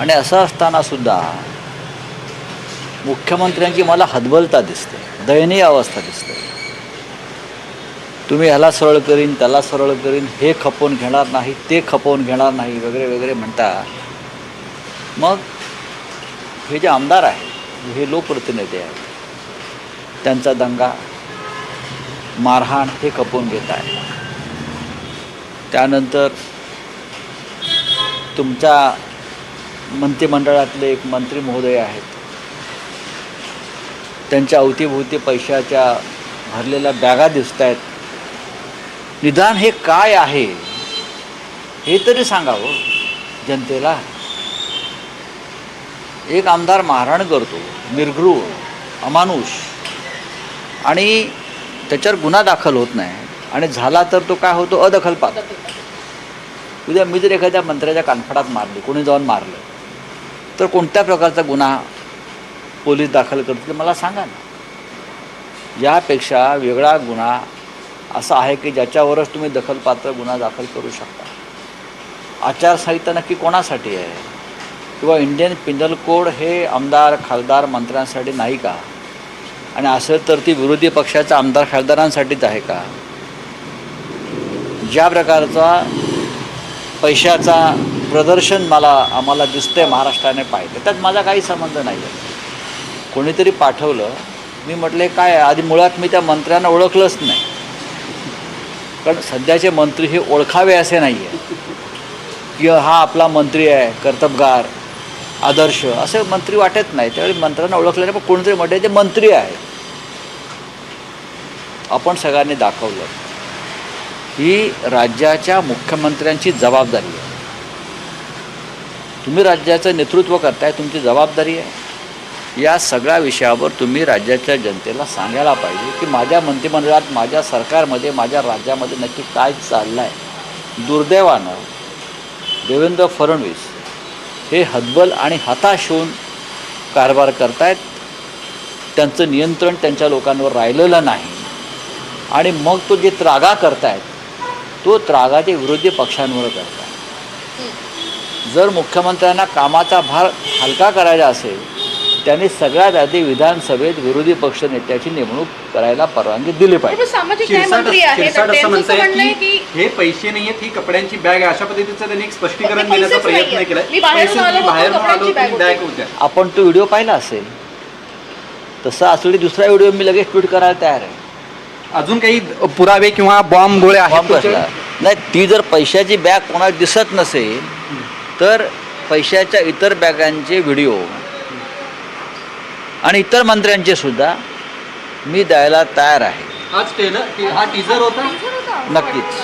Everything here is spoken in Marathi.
आणि असं असताना सुद्धा मुख्यमंत्र्यांची मला हदबलता दिसते दयनीय अवस्था दिसते. तुम्ही ह्याला सरळ करीन त्याला सरळ करीन हे खपवून घेणार नाही ते खपवून घेणार नाही वगैरे वगैरे म्हणता. मग हे जे आमदार आहेत हे लोकप्रतिनिधी आहेत त्यांचा दंगा मारहाण हे खपवून घेत आहे त्यानंतर तुमच्या मंत्रिमंडळातले एक मंत्री महोदय आहेत. त्यांच्या अवतीभोवती पैशाच्या भरलेल्या बॅगा दिसत आहेत निदान हे काय आहे? हे तरी सांगावं हो, जनतेला. एक आमदार मारहाण करतो निर्घृ अमानुष. आणि त्याच्यावर गुन्हा दाखल होत नाही. आणि झाला तर तो काय होतो? अदखलपात. उद्या मी जर एखाद्या मंत्र्याच्या कानफडात मारली कोणी जाऊन मारलं. तर कोणत्या प्रकारचा गुन्हा पोलीस दाखल करतील मला सांगा ना. यापेक्षा वेगळा गुन्हा असा आहे की ज्याच्यावरच तुम्ही दखलपात्र गुन्हा दाखल करू शकता. आचारसंहिता नक्की कोणासाठी आहे? किंवा इंडियन पिनल कोड हे आमदार खासदार मंत्र्यांसाठी नाही का? आणि असेल तर ती विरोधी पक्षाच्या आमदार खासदारांसाठीच आहे का? ज्या प्रकारचा पैशाचा प्रदर्शन मला आम्हाला दिसतंय महाराष्ट्राने पाहिलं. त्यात माझा काही संबंध नाही आहे कोणीतरी पाठवलं. मी म्हटले काय आधी मुळात मी त्या मंत्र्यांना ओळखलंच नाही. कारण सध्याचे मंत्री हे ओळखावे असे नाही आहे की हा आपला मंत्री आहे कर्तबगार आदर्श असे मंत्री वाटत नाही. त्यावेळी मंत्र्यांना ओळखलं नाही पण कोणीतरी म्हटले ते मंत्री आहे. आपण सगळ्यांनी दाखवलं. ही राज्याच्या मुख्यमंत्र्यांची जबाबदारी आहे. तुम्ही राज्याचं नेतृत्व करताय तुमची जबाबदारी आहे. या सगळ्या विषयावर तुम्ही राज्याच्या जनतेला सांगायला पाहिजे की माझ्या मंत्रिमंडळात माझ्या सरकारमध्ये माझ्या राज्यामध्ये नक्की काय चाललं आहे दुर्दैवानं देवेंद्र फडणवीस हे हतबल आणि हताश होऊन कारभार करतायत. त्यांचं नियंत्रण त्यांच्या लोकांवर राहिलेलं नाही. आणि मग तो जे त्रागा करतायत तो त्रागा ते विरोधी पक्षांवर करतात जर मुख्यमंत्र्यांना कामाचा भार हलका करायचा असेल त्यांनी सगळ्यात आधी विधानसभेत विरोधी पक्ष नेत्याची नेमणूक करायला परवानगी दिली पाहिजे. पण सामाजिक न्याय शिरसाट मंत्री आहेत शिरसाट त्यांचं असं म्हणताय म्हणणं आहे की की हे पैसे नाहीयेत ही कपड्यांची बॅग आहे. अशा पद्धतीचं त्यांनी एक स्पष्टीकरण देण्याचा प्रयत्न मी बाहेरून आलो होतो, आलो कपड्यांची बॅग होती. होत्या. आपण तो व्हिडिओ पाहिला असेल? तसा असलेली दुसरा व्हिडिओ मी लगेच ट्विट करायला तयार आहे. अजून काही पुरावे किंवा बॉम्ब गोळे आहेत? नाही ती जर पैशाची बॅग कोणाला दिसत नसेल तर पैशाच्या इतर बॅगांचे व्हिडिओ. आणि इतर मंत्र्यांचे सुद्धा मी द्यायला तयार आहे. आज टेलर हा टीजर होता. नक्कीच.